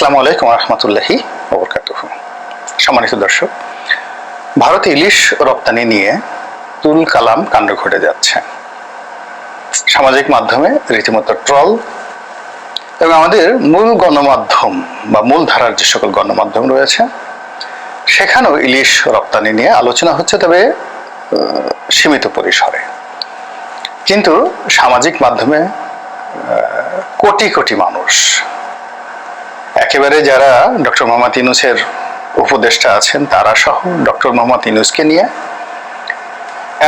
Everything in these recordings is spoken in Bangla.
আসসালামু আলাইকুম রহমতুল্লাহি ওবরকাতুহ সম্মানিত দর্শক, ভারতে ইলিশ রপ্তানি নিয়ে তুল কালাম কাণ্ড ঘটে যাচ্ছে। সামাজিক মাধ্যমে রীতিমতো ট্রল এবং আমাদের মূল গণমাধ্যম বা মূল ধারার যে সকল গণমাধ্যম রয়েছে, সেখানেও ইলিশ রপ্তানি নিয়ে আলোচনা হচ্ছে, তবে সীমিত পরিসরে। কিন্তু সামাজিক মাধ্যমে কোটি কোটি মানুষ একেবারে যারা ডক্টর মোহাম্মদ ইনুসের উপদেষ্টা আছেন, তারা সহ ডক্টর মোহাম্মদ ইনুসকে নিয়ে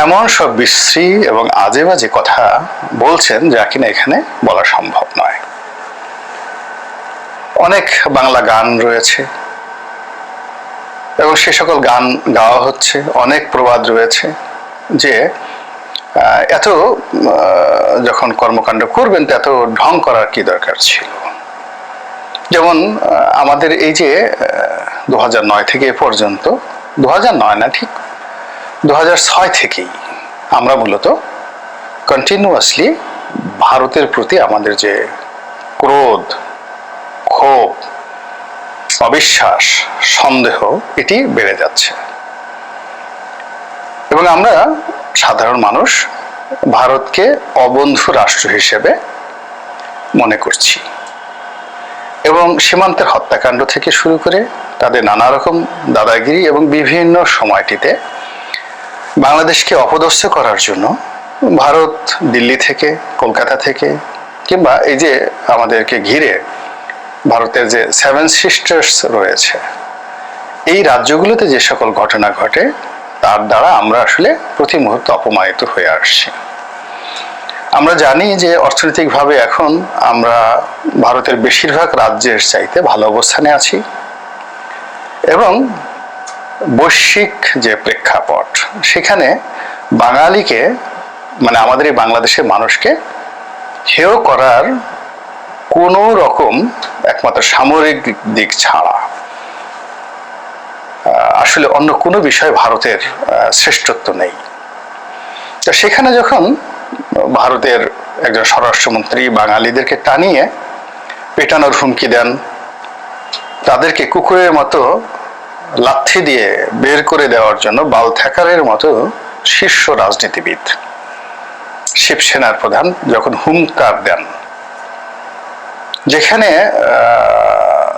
এমন সব বিশ্রী এবং আজে বাজে কথা বলছেন যা কিনা এখানে বলা সম্ভব নয়। অনেক বাংলা গান রয়েছে এবং সে সকল গান গাওয়া হচ্ছে, অনেক প্রবাদ রয়েছে যে এত যখন কর্মকাণ্ড করবেন, তো এত ঢং করার কি দরকার ছিল? যেমন আমাদের এই যে দু নয় থেকে এ পর্যন্ত দু নয় না ঠিক দু ছয় থেকেই আমরা মূলত কন্টিনিউয়াসলি ভারতের প্রতি আমাদের যে ক্রোধ, ক্ষোভ, অবিশ্বাস, সন্দেহ, এটি বেড়ে যাচ্ছে। এবং আমরা সাধারণ মানুষ, ভারতকে অবন্ধু রাষ্ট্র হিসেবে মনে করছি। এবং সীমান্তের হত্যাকাণ্ড থেকে শুরু করে তাদের নানা রকম দাদাগিরি এবং বিভিন্ন সময়টিতে বাংলাদেশকে অপদস্থ করার জন্য ভারত দিল্লি থেকে, কলকাতা থেকে কিংবা এই যে আমাদেরকে ঘিরে ভারতের যে সেভেন সিস্টার্স রয়েছে, এই রাজ্যগুলোতে যে সকল ঘটনা ঘটে, তার দ্বারা আমরা আসলে প্রতি মুহূর্তে অপমানিত হয়ে আসছি। আমরা জানি যে অর্থনৈতিকভাবে এখন আমরা ভারতের বেশিরভাগ রাজ্যের চাইতে ভালো অবস্থানে আছি এবং বৈশ্বিক যে প্রেক্ষাপট, সেখানে বাঙালিকে মানে আমাদের এই বাংলাদেশের মানুষকে হেয় করার কোনো রকম একমাত্র সামরিক দিক ছাড়া আসলে অন্য কোনো বিষয়ে ভারতের শ্রেষ্ঠত্ব নেই। তো সেখানে যখন ভারতের একজন স্বরাষ্ট্রমন্ত্রী বাঙালিদেরকে টানিয়ে পেটানোর হুমকি দেন। তাদেরকে কুকুরের মতো লাথি দিয়ে বের করে দেওয়ার জন্য বাল থ্যাকারের মতো শীর্ষ রাজনীতিবিদ। শিবসেনার প্রধান যখন হুঙ্কার দেন, যেখানে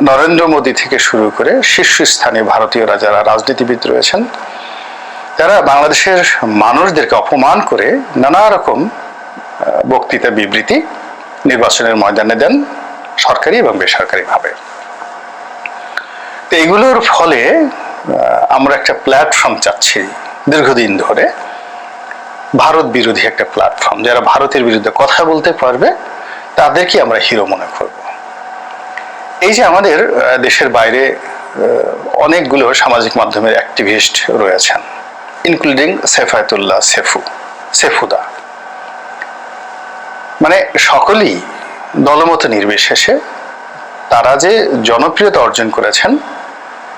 নরেন্দ্র মোদী থেকে শুরু করে শীর্ষস্থানীয় ভারতীয়রা যারা রাজনীতিবিদ রয়েছেন। তারা বাংলাদেশের মানুষদেরকে অপমান করে নানা রকম বক্তৃতা বিবৃতি নির্বাচনের ময়দানে দেন সরকারি এবং বেসরকারিভাবে। তো এগুলোর ফলে আমরা একটা প্ল্যাটফর্ম চাচ্ছি দীর্ঘদিন ধরে। ভারত বিরোধী একটা প্ল্যাটফর্ম যারা ভারতের বিরুদ্ধে কথা বলতে পারবে, তাদেরকে আমরা হিরো মনে করব। এই যে আমাদের দেশের বাইরে অনেকগুলো সামাজিক মাধ্যমের অ্যাক্টিভিস্ট রয়েছেন। ইনক্লুডিং সেফায়তুল্লাহ, সেফু, সেফুদা। মানে সকলেই দলমত নির্বিশেষে তারা যে জনপ্রিয়তা অর্জন করেছেন,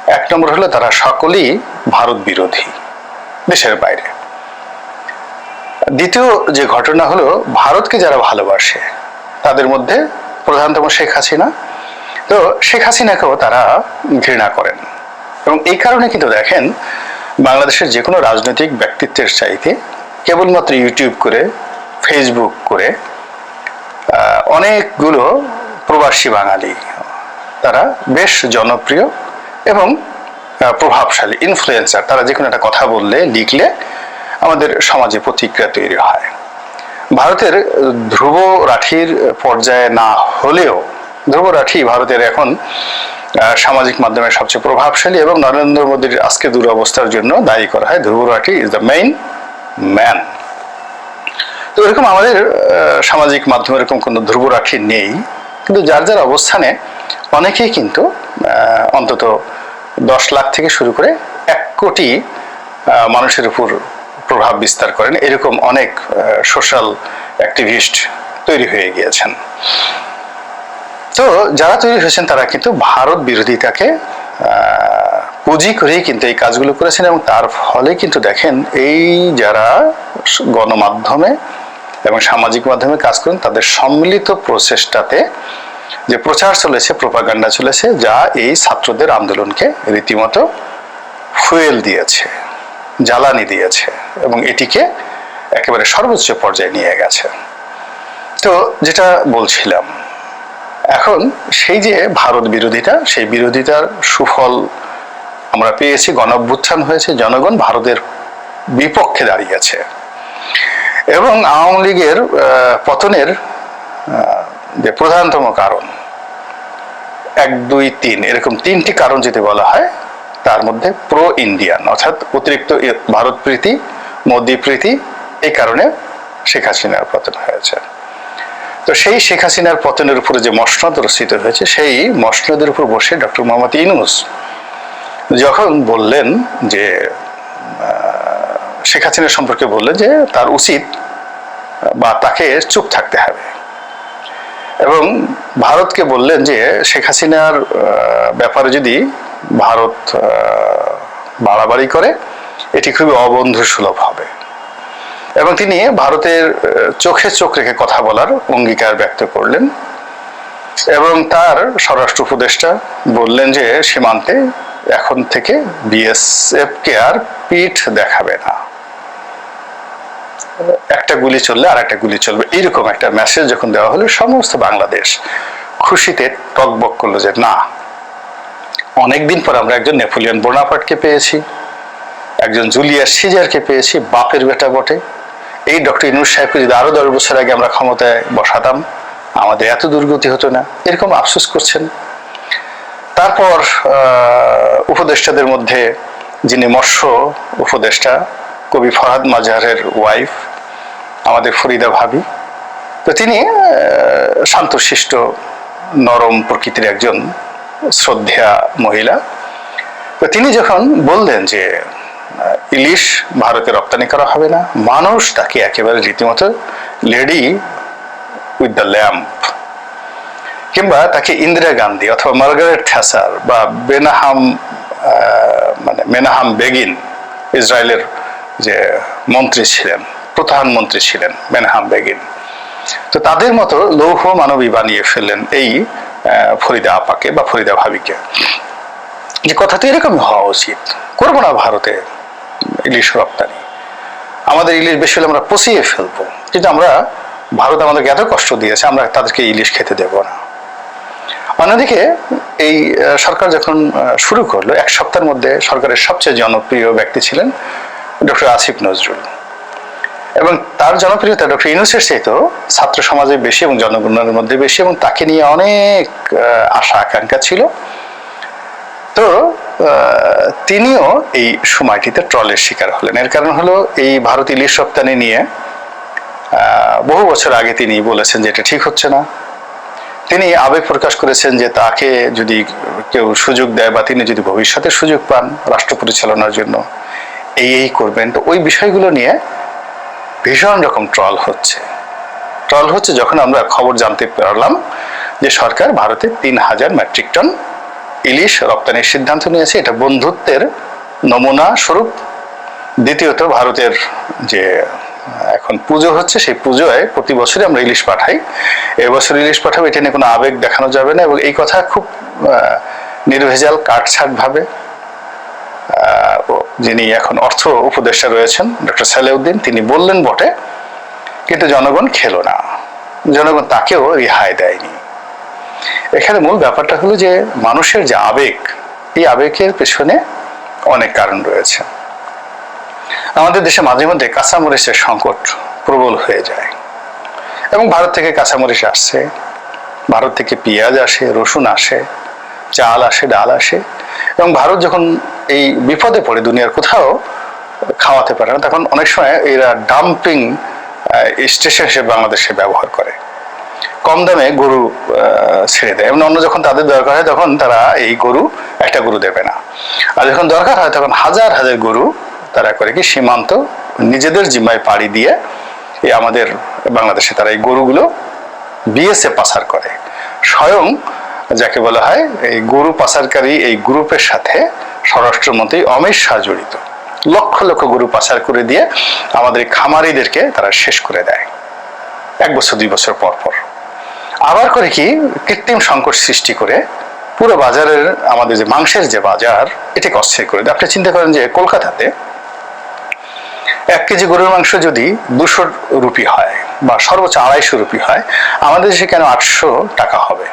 এক নম্বর হলো তারা সকলেই ভারত বিরোধী, দেশের বাইরে। দ্বিতীয় যে ঘটনা হলো, ভারতকে যারা ভালোবাসে, তাদের মধ্যে প্রধানতম শেখ হাসিনা। তো শেখ হাসিনাকেও তারা ঘৃণা করেন। এবং এই কারণে কিন্তু দেখেন বাংলাদেশের যে কোনো রাজনৈতিক ব্যক্তিত্বের চাইতে কেবলমাত্র ইউটিউব করে ফেসবুক করে অনেকগুলো প্রবাসী বাঙালি তারা বেশ জনপ্রিয় এবং প্রভাবশালী ইনফ্লুয়েন্সার তারা যে কোনো একটা কথা বললে, লিখলে আমাদের সমাজে প্রতিক্রিয়া তৈরি হয়। ভারতের ধ্রুব রাঠির পর্যায়ে না হলেও, ধ্রুব রাঠি ভারতের এখন সামাজিক মাধ্যমে সবচেয়ে প্রভাবশালী এবং নরেন্দ্র মোদীর আজকে দুরবস্থার জন্য দায়ী করা হয়। Dhruv Rathee is the main man তো এরকম আমাদের সামাজিক মাধ্যমে এরকম কোনো ধ্রুব রাখি নেই। কিন্তু যার যার অবস্থানে অনেকেই কিন্তু অন্তত দশ লাখ থেকে শুরু করে এক কোটি মানুষের উপর প্রভাব বিস্তার করেন। এরকম অনেক সোশ্যাল অ্যাক্টিভিস্ট তৈরি হয়ে গিয়েছেন। তো যারা তৈরি হয়েছেন, তারা কিন্তু ভারত বিরোধিতাকে পুঁজি করেই কিন্তু এই কাজগুলো করেছেন এবং তার ফলে কিন্তু দেখেন, এই যারা গণমাধ্যমে এবং সামাজিক মাধ্যমে কাজ করেন, তাদের সম্মিলিত প্রচেষ্টাতে যে প্রচার চলেছে, প্রোপাগান্ডা চলেছে, যা এই ছাত্রদের আন্দোলনকে রীতিমতো ফুয়েল দিয়েছে, জ্বালানি দিয়েছে এবং এটিকে একেবারে সর্বোচ্চ পর্যায়ে নিয়ে গেছে। তো যেটা বলছিলাম এখন সেই যে ভারত বিরোধিতা সেই বিরোধিতার সুফল আমরা পেয়েছি গণ হয়েছে, জনগণ ভারতের বিপক্ষে দাঁড়িয়েছে এবং আওয়ামী লীগের পতনের যে প্রধানতম কারণ, এক, দুই, তিন, এরকম তিনটি কারণ যদি বলা হয়, তার মধ্যে প্রো ইন্ডিয়ান অর্থাৎ অতিরিক্ত ভারত প্রীতি, মোদী প্রীতি, এই কারণে শেখ হাসিনার পতন হয়েছে। তো সেই শেখ হাসিনার পতনের উপরে যে মসনদ রচিত হয়েছে, সেই মসনদের উপর বসে ডক্টর মোহাম্মদ ইনুস যখন বললেন যে শেখ হাসিনা সম্পর্কে বললেন যে, তার উচিত, বা তাকে চুপ থাকতে হবে। এবং ভারতকে বললেন যে, শেখ হাসিনার ব্যাপারে যদি ভারত বাড়াবাড়ি করে, এটি খুবই অবন্ধু সুলভ এবং তিনি ভারতের চোখে চোখ রেখে কথা বলার অঙ্গীকার ব্যক্ত করলেন। এবং তার স্বরাষ্ট্র উপদেষ্টা বললেন যে, সীমান্তে এখন থেকে বিএসএফ কে আর পিঠ দেখাবে না। একটা গুলি চললে আর একটা গুলি চলবে। এইরকম একটা মেসেজ যখন দেওয়া হলো, সমস্ত বাংলাদেশ খুশিতে টকবক করল যে, না, অনেকদিন পর আমরা একজন নেপোলিয়ন বোনাপার্টকে পেয়েছি, একজন জুলিয়াস সিজারকে পেয়েছি, বাপের বেটা বটে। এই ডক্টর ইনুস সাহেবকে যদি আরও দশ বছর আগে আমরা ক্ষমতায় বসাতাম, আমাদের এত দুর্গতি হতো না। এরকম আফসোস করছেন। তারপর উপদেষ্টাদের মধ্যে যিনি মৎস্য উপদেষ্টা, কবি ফরহাদ মাজারের ওয়াইফ আমাদের ফরিদা ভাবি। তো তিনি শান্তশিষ্ট, নরম প্রকৃতির একজন শ্রদ্ধেয়া মহিলা। তো তিনি যখন বললেন যে ইলিশ ভারতে রপ্তানি করা হবে না। মানুষ তাকে একেবারে রীতিমতো লেডি উইথ দ্য ল্যাম্প। কিংবা তাকে ইন্দিরা গান্ধী অথবা মার্গারেট থ্যাসার বা বেনাহাম মানে মেনাহাম বেগিন ইসরায়েলের যে মন্ত্রী ছিলেন, প্রধানমন্ত্রী ছিলেন মেনাহাম বেগিন। তো তাদের মতো লৌহ মানবী বানিয়ে ফেললেন এই ফরিদা আপাকে বা ফরিদা ভাবিকে। যে কথা তো এরকমই হওয়া উচিত। করব না ভারতে ইলিশ রপ্তানি। আমাদের ইলিশ বেশি হলে আমরা পচিয়ে ফেলব। কিন্তু আমরা ভারত আমাদেরকে এত কষ্ট দিয়েছে, আমরা তাদেরকে ইলিশ খেতে দেব না। অন্যদিকে এই সরকার যখন শুরু করল, এক সপ্তাহের মধ্যে সরকারের সবচেয়ে জনপ্রিয় ব্যক্তি ছিলেন ডক্টর আসিফ নজরুল। এবং তার জনপ্রিয়তা ডক্টর ইউনুসের চাইতেও ছাত্র সমাজে বেশি এবং জনগণের মধ্যে বেশি এবং তাকে নিয়ে অনেক আশা আকাঙ্ক্ষা ছিল। তো তিনিও এই সময়টিতে ট্রলের শিকার হলেন। এর কারণ হলো এই ভারত ইলিশ রপ্তানি নিয়ে বহু বছর আগে তিনি বলেছেন যে এটা ঠিক হচ্ছে না। তিনি আবেগ প্রকাশ করেছেন যে তাকে যদি কেউ সুযোগ দেয় বা তিনি যদি ভবিষ্যতে সুযোগ পান রাষ্ট্র পরিচালনার জন্য, এই এই করবেন। তো ওই বিষয়গুলো নিয়ে ভীষণ রকম ট্রল হচ্ছে। ট্রল হচ্ছে যখন আমরা খবর জানতে পারলাম যে সরকার ভারতে তিন হাজার মেট্রিক টন ইলিশ রপ্তানির সিদ্ধান্ত নিয়েছে। এটা বন্ধুত্বের নমুনা স্বরূপ। দ্বিতীয়ত ভারতের যে, এখন পুজো হচ্ছে, সেই পুজোয় প্রতি বছরই আমরা ইলিশ পাঠাই। এবছর ইলিশ পাঠাবো, এটা নিয়ে কোনো আবেগ দেখানো যাবে না এবং এই কথা খুব নির্ভেজাল, কাটছাট ভাবে। যিনি এখন অর্থ উপদেষ্টা রয়েছেন, ডক্টর সালেউদ্দিন, তিনি বললেন বটে, কিন্তু জনগণ খেলো না। জনগণ তাকেও রেহাই দেয়নি। এখানে মূল ব্যাপারটা হলো যে মানুষের যে আবেগ, এই আবেগের পেছনে অনেক কারণ রয়েছে। আমাদের দেশে মাঝে মধ্যে কাঁচামরিচের সংকট প্রবল হয়ে যায় এবং ভারত থেকে কাঁচামরিচ আসছে। ভারত থেকে পেঁয়াজ আসে, রসুন আসে, চাল আসে, ডাল আসে এবং ভারত যখন এই বিপদে পড়ে দুনিয়ার কোথাও খাওয়াতে পারে না, তখন অনেক সময় এরা ডাম্পিং স্টেশন হিসেবে বাংলাদেশে ব্যবহার করে। কম দামে গরু ছেড়ে দেয়। এবং অন্য যখন তাদের দরকার হয়, তখন তারা এই গরু, একটা গরু দেবে না। আর যখন দরকার হয়, তখন হাজার হাজার গরু তারা করে কি, সীমান্ত নিজেদের জিম্মায় পাড়ি দিয়ে এই আমাদের বাংলাদেশে তারা এই গরুগুলো বিএসএ পাচার করে। স্বয়ং যাকে বলা হয়, এই গরু পাচারকারী এই গ্রুপের সাথে স্বরাষ্ট্রমন্ত্রী অমিত শাহ জড়িত। লক্ষ লক্ষ গরু পাচার করে দিয়ে আমাদের খামারিদেরকে তারা শেষ করে দেয়। এক বছর, দুই বছর পর পর। আবার করে কি? কৃত্রিম সংকট সৃষ্টি করে পুরো বাজারের আমাদের যে মাংসের যে বাজার এটাকে অস্থির করে দেয়। আপনি চিন্তা করেন যে কলকাতাতে এক কেজি গরুর মাংস যদি দুশো রুপি হয় বা সর্বোচ্চ আড়াইশো রুপি হয়, আমাদের দেশে কেন আটশো টাকা হবে?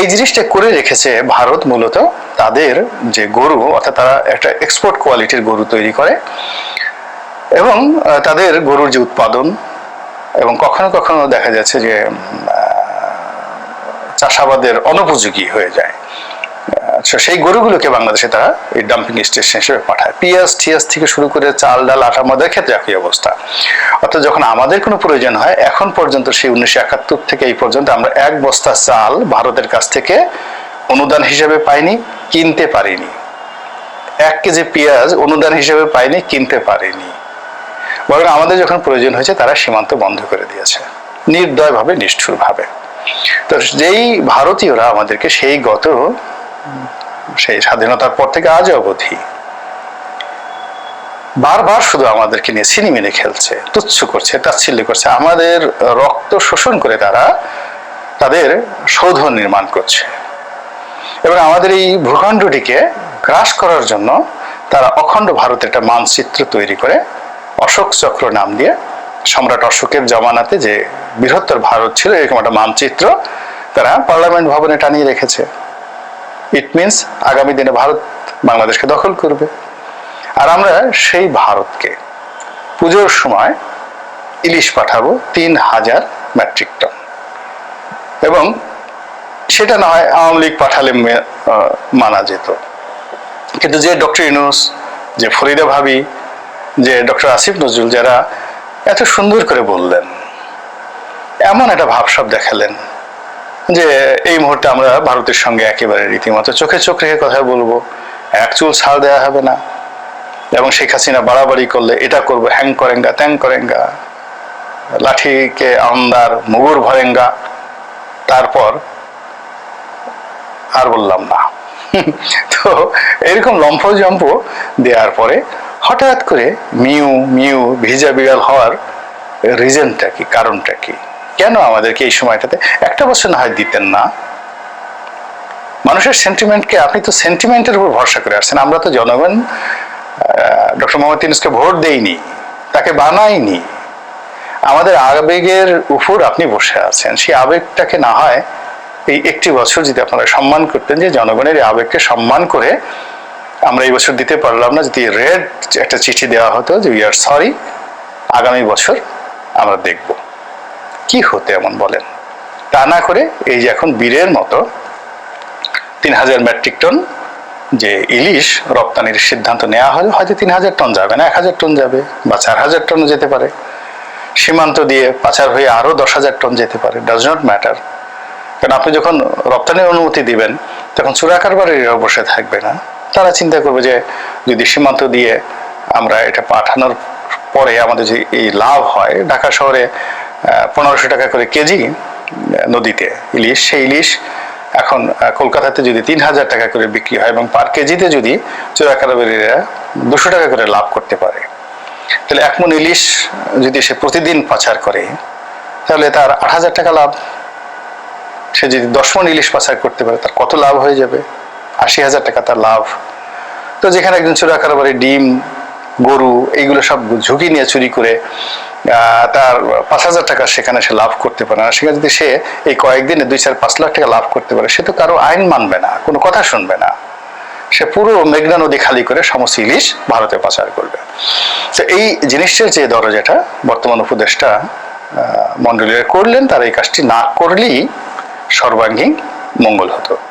এই জিনিসটা করে রেখেছে ভারত মূলত তাদের যে গরু, অর্থাৎ তারা একটা এক্সপোর্ট কোয়ালিটির গরু তৈরি করে এবং তাদের গরুর যে উৎপাদন এবং কখনো কখনো দেখা যাচ্ছে যে চাষাবাদের অনুপযোগী হয়ে যায়। সেই গরুগুলোকে বাংলাদেশে তারা এই ডাম্পিং স্টেশন হিসেবে পাঠায়। পিঁয়াজ টিয়াজ থেকে শুরু করে চাল, ডাল, আটা, মদের ক্ষেত্রে একই অবস্থা। অর্থাৎ যখন আমাদের কোনো প্রয়োজন হয়, এখন পর্যন্ত সেই উনিশশো একাত্তর থেকে এই পর্যন্ত আমরা এক বস্তা চাল ভারতের কাছ থেকে অনুদান হিসেবে পাইনি, কিনতে পারিনি। এক কেজি পেঁয়াজ অনুদান হিসেবে পাইনি, কিনতে পারিনি। বরং আমাদের যখন প্রয়োজন হয়েছে, তারা সীমান্ত বন্ধ করে দিয়েছে। নির্দয়ভাবে, নিষ্ঠুরভাবে। তো যেই ভারতীয়রা আমাদেরকে সেই গত, সেই স্বাধীনতার পর থেকে আজ অবধি বারবার শুধু আমাদেরকে নিয়ে সিনেমিনে খেলছে, তুচ্ছ করছে, তাচ্ছিল্য করছে, আমাদের রক্ত শোষণ করে তারা তাদের সৌধ নির্মাণ করছে। এবং আমাদের এই ভূখণ্ডটিকে গ্রাস করার জন্য তারা অখণ্ড ভারতের একটা মানচিত্র তৈরি করে অশোক চক্র নাম দিয়ে সম্রাট অশোকের জমানাতে যে বৃহত্তর ভারত ছিল, এরকম একটা মানচিত্র তারা পার্লামেন্ট ভবনে টানিয়ে রেখেছে। ইট মিনস আগামী দিনে ভারত বাংলাদেশকে দখল করবে। আর আমরা সেই ভারতকে পুজোর সময় ইলিশ পাঠাবো তিন হাজার মেট্রিক টন। এবং সেটা না হয় আওয়ামী লীগ পাঠালে মানা যেত। কিন্তু যে ডক্টর ইনুস যে ফরিদা ভাবি যে ডক্টর আসিফ নজরুল যারা এত সুন্দর করে বললেন, এমন একটা ভাবসাব দেখালেন যে এই মুহূর্তে আমরা ভারতের সঙ্গে একেবারে রীতিমতো চোখে চোখ রেখে কথা বলব, এক চুল ছাড় দেওয়া হবে না এবং শেখ হাসিনা বাড়াবাড়ি করলে এটা করব, হ্যাং করেঙ্গা, ত্যাং করেঙ্গা, লাঠিকে আমদার মুগুর ভরেঙ্গা, তারপর আর বললাম না। তো এরকম লম্ফ জম্প দেওয়ার পরে হঠাৎ করে মিউ মিউ, ভিজা বিড়াল হওয়ার রিজনটা কি, কারণটা কি? কেন আমাদেরকে এই সময়টাতে একটা বছর না হয় দিতেন না? মানুষের সেন্টিমেন্টকে আপনি তো সেন্টিমেন্টের উপর ভরসা করে আসছেন। আমরা তো জনগণ ডক্টর মোহাম্মদ ইউনুসকে ভোট দেইনি, তাকে বানাইনি। আমাদের আবেগের উপর আপনি বসে আছেন। সেই আবেগটাকে না হয় এই একটি বছর যদি আপনারা সম্মান করতেন যে জনগণের আবেগকে সম্মান করে আমরা এই বছর দিতে পারলাম না। যদি রেড একটা চিঠি দেওয়া হতো যে উই আর সরি আগামী বছর আমরা দেখব। কি হতে এমন বলেন? তা না করে এই যে এখন বীরের মতো তিন হাজার মেট্রিক টন যে ইলিশ রপ্তানির সিদ্ধান্ত নেওয়া হলে, হয়তো তিন হাজার টন যাবে না, এক হাজার টন যাবে বা চার হাজার টনও যেতে পারে। সীমান্ত দিয়ে পাচার হয়ে আরও দশ হাজার টন যেতে পারে ডাজ নট ম্যাটার কারণ আপনি যখন রপ্তানির অনুমতি দিবেন, তখন চোরা কারবারিরাও বসে থাকবে না। তারা চিন্তা করবে যে যদি সীমান্ত দিয়ে আমরা এটা পাঠানোর পরে আমাদের যে এই লাভ হয়, ঢাকা শহরে পনেরোশো টাকা করে কেজি নদীতে ইলিশ। সেই ইলিশ এখন কলকাতাতে যদি তিন হাজার টাকা করে বিক্রি হয় এবং পার কেজিতে যদি চোরা কারবারিরা দুশো টাকা করে লাভ করতে পারে। তাহলে এক মন ইলিশ যদি সে প্রতিদিন পাচার করে, তাহলে তার আট হাজার টাকা লাভ। সে যদি দশ মন ইলিশ পাচার করতে পারে, তার কত লাভ হয়ে যাবে? আশি হাজার টাকা তার লাভ। তো যেখানে একজন চোরা কারবারি ডিম, গরু, এইগুলো সব ঝুঁকি নিয়ে চুরি করে তার পাঁচ হাজার টাকা সেখানে সে লাভ করতে পারে না। সেখানে যদি সে এই কয়েকদিনে দুই, চার, পাঁচ লাখ টাকা লাভ করতে পারে, সে তো কারও আইন মানবে না, কোনো কথা শুনবে না। সে পুরো মেঘনা নদী খালি করে সমস্ত ইলিশ ভারতে পাচার করবে। তো এই জিনিসটার যে দরজাটা বর্তমান উপদেষ্টা মন্ডলীয় করলেন, তারা এই কাজটি না করলেই সর্বাঙ্গীন মঙ্গল হতো।